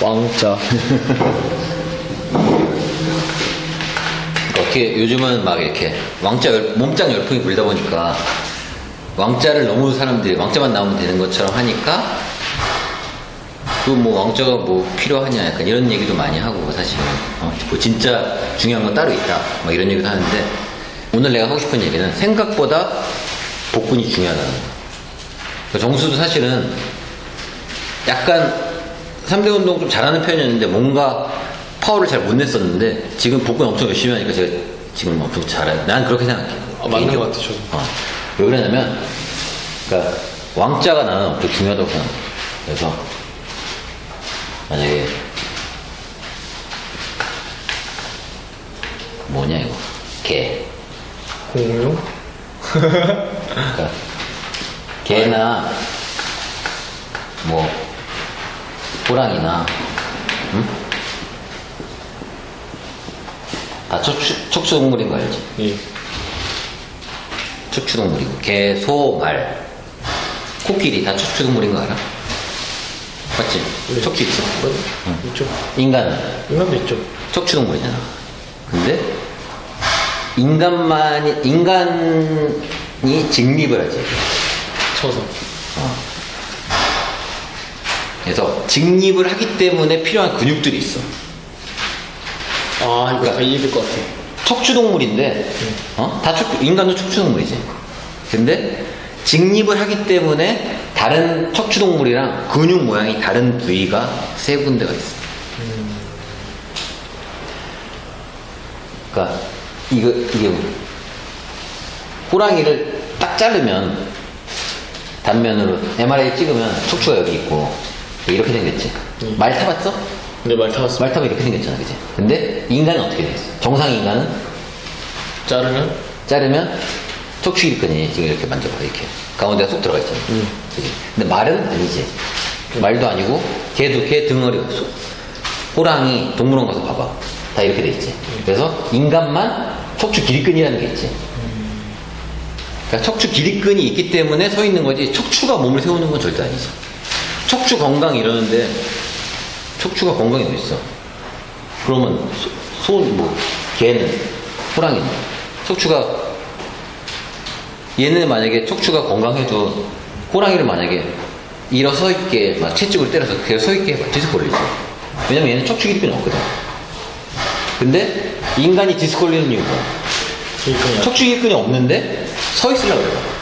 왕자. 어떻게 요즘은 막 이렇게 왕자 열- 몸짱 열풍이 불다 보니까 왕자를 너무 사람들이 왕자만 나오면 되는 것처럼 하니까 또 뭐 왕자가 뭐 필요하냐 약간 이런 얘기도 많이 하고 사실 어, 뭐 진짜 중요한 건 따로 있다 막 이런 얘기도 하는데 오늘 내가 하고 싶은 얘기는 생각보다 복근이 중요하다는 거. 그 정수도 사실은 약간 3대 운동 좀 잘하는 편이었는데 뭔가 파워를 잘 못 냈었는데 지금 복근 엄청 열심히 하니까 제가 지금 엄청 잘해. 난 그렇게 생각해. 아, 맞는. 것 같아, 저도. 어. 왜 그러냐면, 그러니까 왕자가 나는 엄청 중요하다고 생각해. 그래서 만약에 뭐냐 이거 개. 공룡? 그러니까 개나 뭐 호랑이나 응? 다 척추, 척추 동물인 거 알지? 예. 척추 동물이고 개, 소, 말 코끼리 다 척추 동물인 거 알아? 맞지? 네. 척추 있어 맞아. 있죠. 인간은 인간도 있죠. 척추 동물이잖아 근데 인간만이 인간이 직립을 하지 쳐서. 그래서 직립을 하기 때문에 필요한 근육들이 있어. 아, 이거 다 이해될 것 같아. 척추동물인데, 어? 다 척, 인간도 척추동물이지. 근데 직립을 하기 때문에 다른 척추동물이랑 근육 모양이 다른 부위가 세 군데가 있어. 그러니까 이거 이게 호랑이를 딱 자르면 단면으로 MRI 찍으면 척추가 여기 있고 이렇게 생겼지. 음. 말 타봤어? 네, 말 타봤어. 말 타면 이렇게 생겼잖아, 그지? 근데 인간은 어떻게 돼 있어? 정상 인간은 자르면? 자르면 척추 일근이 지금 이렇게 만져봐, 이렇게 가운데가 쏙 들어가 있잖아. 음. 근데 말은 아니지. 말도 아니고 개도 개 등어리 없어. 호랑이 동물원 가서 봐봐. 다 이렇게 돼 있지. 그래서 인간만 척추 길이끈이라는 게 있지. 그러니까 척추 길이끈이 있기 때문에 서 있는 거지 척추가 몸을 세우는 건 절대 아니지. 척추 건강 이러는데 척추가 건강이 어디 있어? 그러면 소, 뭐 개는 호랑이는 척추가 얘는 만약에 척추가 건강해도 호랑이를 만약에 일어서 있게 막 채찍을 때려서 계속 서 있게 해봐 디스크 걸리지. 왜냐면 얘는 척추 길이끈이 없거든. 근데 인간이 디스크 걸리는 이유가 척추 길근이 없는데 서 있으려고 그래요.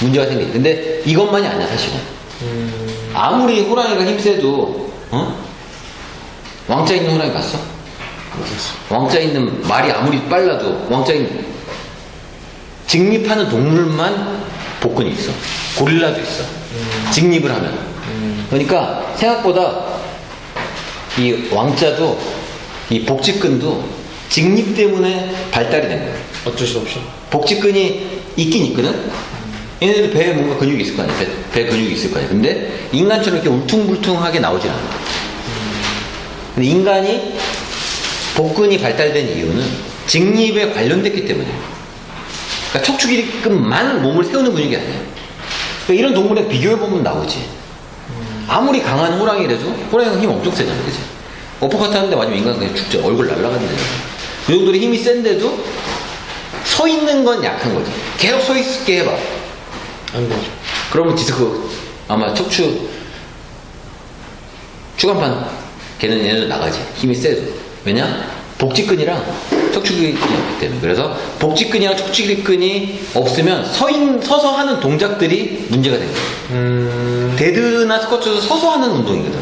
문제가 생기. 근데 이것만이 아니야 사실은. 음, 아무리 호랑이가 힘세도 어? 왕자 있는 호랑이 봤어? 왕자 있는 말이 아무리 빨라도 왕자 있는 직립하는 동물만 복근이 있어. 고릴라도 있어. 직립을 하면. 그러니까 생각보다 이 왕자도 이 복직근도 직립 때문에 발달이 된 거예요. 어쩔 수 없이. 복직근이 있긴 있거든? 얘네들 배에 뭔가 근육이 있을 거 아니야. 배, 배 근육이 있을 거 아니야. 근데 인간처럼 이렇게 울퉁불퉁하게 나오진 않아. 근데 인간이 복근이 발달된 이유는 직립에 관련됐기 때문이에요. 그러니까 척추기립근만 몸을 세우는 근육이 아니야. 그러니까 이런 동물에 비교해보면 나오지. 아무리 강한 호랑이라도 호랑이가 힘 엄청 세잖아. 그지? 어퍼컷 하는데 맞으면 인간 그냥 죽죠. 얼굴 날아간다잖아. 그 정도로 힘이 센데도 서 있는 건 약한 거지. 계속 서 있게 해봐. 안 되죠. 그러면 디스크 아마 척추 추간판 걔는 얘네들 나가지. 힘이 세도. 왜냐? 복직근이랑 척추근이 없기 때문에. 그래서 복직근이랑 척추근이 없으면 서 있, 서서 하는 동작들이 문제가 되는 거야. 음, 데드나 스쿼트도 서서 하는 운동이거든.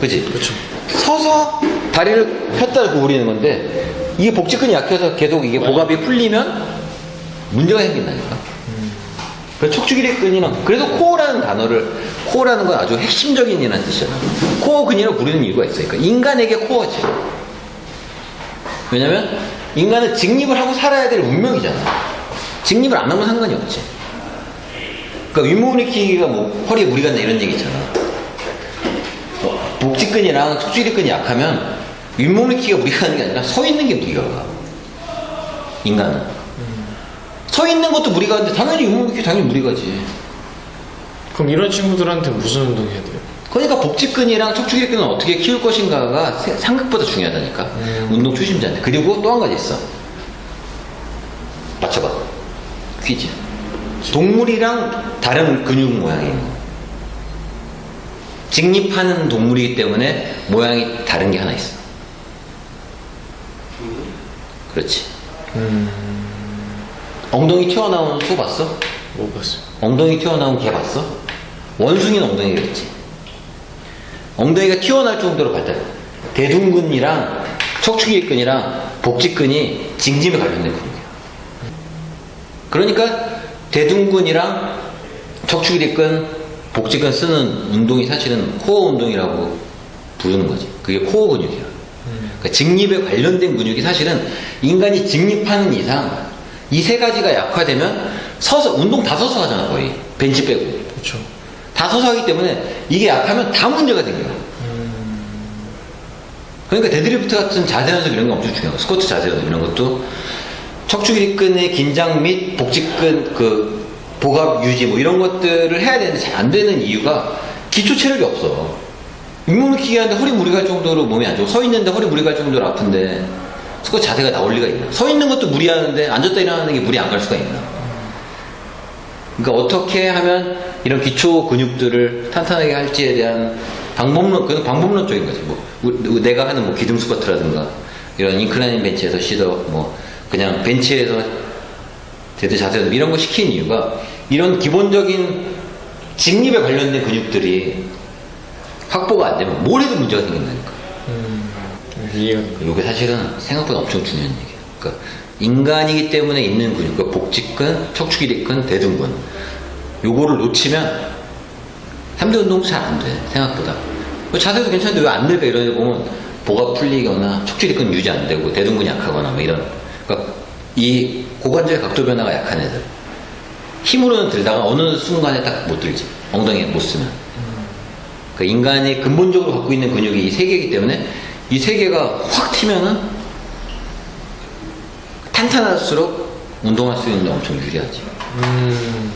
그치? 그렇죠. 서서 다리를 폈다 구부리는 건데 이게 복직근이 약해서 계속 이게 복압이 풀리면 문제가 생긴다니까. 그 척추기립근이는 그래서 코어라는 단어를 코어라는 건 아주 핵심적인 이라는 뜻이잖아. 코어 근이라고 부르는 이유가 있으니까 인간에게 코어지. 왜냐면 인간은 직립을 하고 살아야 될 운명이잖아. 직립을 안 하면 상관이 없지. 그러니까 윗몸일으키기가 뭐 허리에 무리 간다 이런 얘기 있잖아. 어, 복직근이랑 척추기립근이 약하면 윗몸일으키기가 무리가 가는 게 아니라 서 있는 게 무리가 가. 인간은. 서 있는 것도 무리가 가는데 당연히 윗몸일으키기 당연히 무리 가지. 그럼 이런 친구들한테 무슨 운동 해야 돼요? 그러니까 복직근이랑 척추기근은 어떻게 키울 것인가가 세- 생각보다 중요하다니까. 음. 운동 초심자한테. 그리고 또 한 가지 있어. 맞춰봐. 퀴즈. 동물이랑 다른 근육 모양이. 직립하는 동물이기 때문에 모양이 다른 게 하나 있어. 그렇지. 음, 엉덩이 튀어나오는 소 봤어? 못 봤어. 엉덩이 튀어나온 개 봤어? 원숭이는 엉덩이가 있지. 엉덩이가 튀어나올 정도로 발달. 대둔근이랑 척추기근이랑 복직근이 징짐에 관련된 근육이야. 그러니까 대둔근이랑 척추기근, 복직근 쓰는 운동이 사실은 코어 운동이라고 부르는 거지. 그게 코어 근육이야. 그러니까 직립에 관련된 근육이 사실은 인간이 직립하는 이상 이 세 가지가 약화되면 서서 운동 다 서서 하잖아 거의. 벤치 빼고. 그렇죠. 다 서서 하기 때문에 이게 약하면 다 문제가 생겨요 그러니까 데드리프트 같은 자세 연습 이런 게 엄청 중요해요 스쿼트 자세 연습 이런 것도. 척추기근의 긴장 및 복직근 그 복압 유지 뭐 이런 것들을 해야 되는데 잘 안 되는 이유가 기초 체력이 없어. 윗몸을 키게 하는데 허리 무리 갈 정도로 몸이 안 좋고 서 있는데 허리 무리 갈 정도로 아픈데 스쿼트 자세가 나올 리가 있나 서 있는 것도 무리하는데 앉았다 일어나는 게 무리 안 갈 수가 있나 그러니까 어떻게 하면 이런 기초 근육들을 탄탄하게 할지에 대한 방법론, 그건 방법론적인 거지. 뭐, 우- 내가 하는 뭐 기둥 스쿼트라든가, 이런 인클라인 벤치에서 시도, 뭐, 그냥 벤치에서 제대 자세 이런 거 시킨 이유가 이런 기본적인 직립에 관련된 근육들이 확보가 안 되면 뭘 해도 문제가 생긴다니까. 음, 돼. 이게 사실은 생각보다 엄청 중요한 얘기예요. 그러니까 인간이기 때문에 있는 근육, 그러니까 복직근, 척추기립근, 대둔근. 요거를 놓치면 3대 운동 잘안 돼, 생각보다. 뭐 자세도 괜찮은데 왜안 이런 데 보면 보가 풀리거나 척추기립근 유지 안 되고 대둔근이 약하거나 뭐 이런. 그러니까 이 고관절 각도 변화가 약한 애들. 힘으로는 들다가 어느 순간에 딱 못 들지. 엉덩이에 못 쓰면. 그 인간이 근본적으로 갖고 있는 근육이 이 세 개이기 때문에 이 세 개가 확 튀면은 탄탄할수록 운동할 수 있는 데 엄청 유리하지. 음,